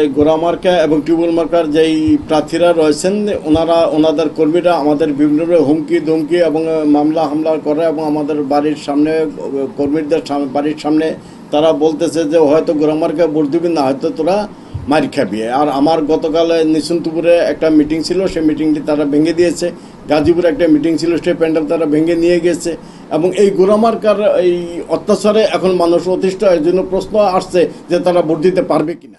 এই গোড়া মার্কা এবং টিউবওয়েল মার্কার যেই প্রার্থীরা রয়েছেন, ওনারা, ওনাদের কর্মীরা আমাদের বিভিন্ন রকম হুমকি ধমকি এবং মামলা, হামলা করে এবং আমাদের বাড়ির সামনে, কর্মীদের বাড়ির সামনে তারা বলতেছে যে, হয়তো গোড়া মার্কা ভোট দিবি, না হয়তো তোরা মার খাবি। আর আমার গতকাল নিশুনতুপুরে একটা মিটিং ছিল, সেই মিটিংটি তারা ভেঙে দিয়েছে। গাজীপুরে একটা মিটিং ছিল, সেই প্যান্ডেল তারা ভেঙে নিয়ে গেছে। এবং এই গোরামার্কার এই অত্যাচারে এখন মানুষ অতিষ্ঠ, এই জন্য প্রশ্ন আসছে যে, তারা ভোট দিতে পারবে কিনা।